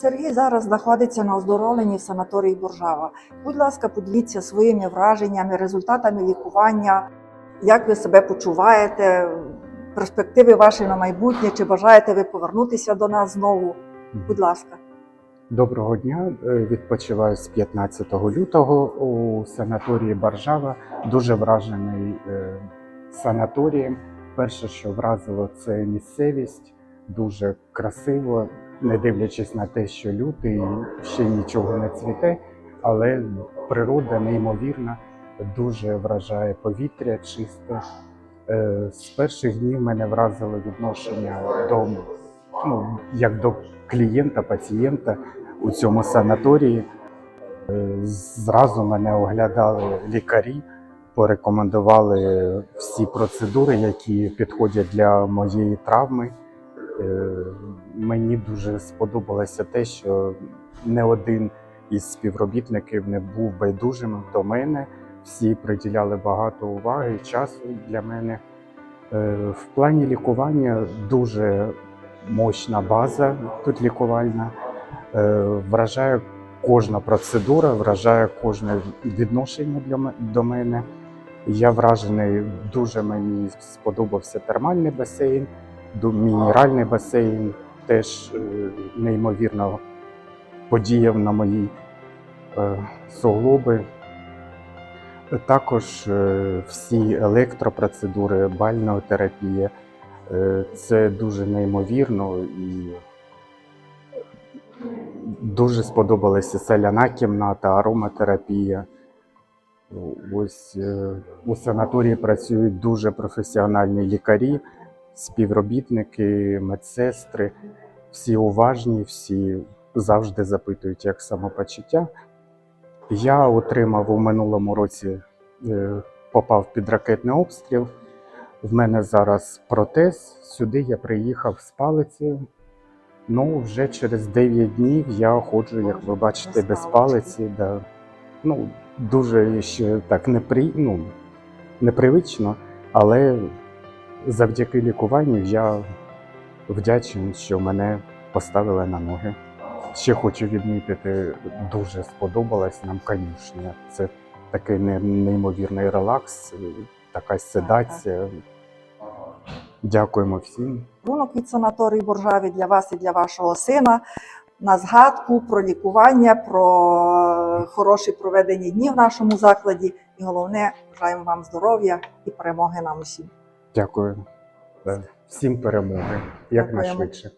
Сергій зараз знаходиться на оздоровленні в санаторії Боржава. Будь ласка, поділіться своїми враженнями, результатами лікування, як ви себе почуваєте, перспективи ваші на майбутнє, чи бажаєте ви повернутися до нас знову? Будь ласка. Доброго дня. Е, Відпочиваю з 15 лютого у санаторії Баржава. Дуже вражений е, санаторієм. Перше, що вразило, це місцевість. Дуже красиво, не дивлячись на те, що лютий ще нічого не цвіте, але природа неймовірна, дуже вражає повітря чисте. Е, З перших днів мене вразило відношення до ну, як до клієнта, пацієнта у цьому санаторії. Е, Зразу мене оглядали лікарі, порекомендували всі процедури, які підходять для моєї травми. Е, Мені дуже сподобалося те, що не один із співробітників не був байдужим до мене. Всі приділяли багато уваги і часу для мене. Е, В плані лікування дуже мощна база тут лікувальна. Е, Вражає кожна процедура, вражає кожне відношення до мене. Я вражений, дуже мені сподобався термальний басейн, мінеральний басейн теж е, неймовірно подіяв на мої е, суглоби. Також е, всі електропроцедури, бальнеотерапія. Це дуже неймовірно і дуже сподобалася соляна кімната, ароматерапія. Ось у санаторії працюють дуже професіональні лікарі, співробітники, медсестри. Всі уважні, всі завжди запитують, як самопочуття. Я отримав у минулому році, е, попав під ракетний обстріл. В мене зараз протез. Сюди я приїхав з палицею. Ну, вже через 9 днів я ходжу, як ви бачите, без палиці. Да. Ну, дуже ще так непри... ну, непривично, але завдяки лікуванню я вдячний, що мене поставили на ноги. Ще хочу відмітити, дуже сподобалась нам конюшня. Це такий неймовірний релакс, така седація. Дякуємо всім. Рунок від санаторії Боржаві для вас і для вашого сина на згадку про лікування, про хороші проведені дні в нашому закладі. І головне, бажаємо вам здоров'я і перемоги нам усім. Дякую. Всім перемоги якнайшвидше.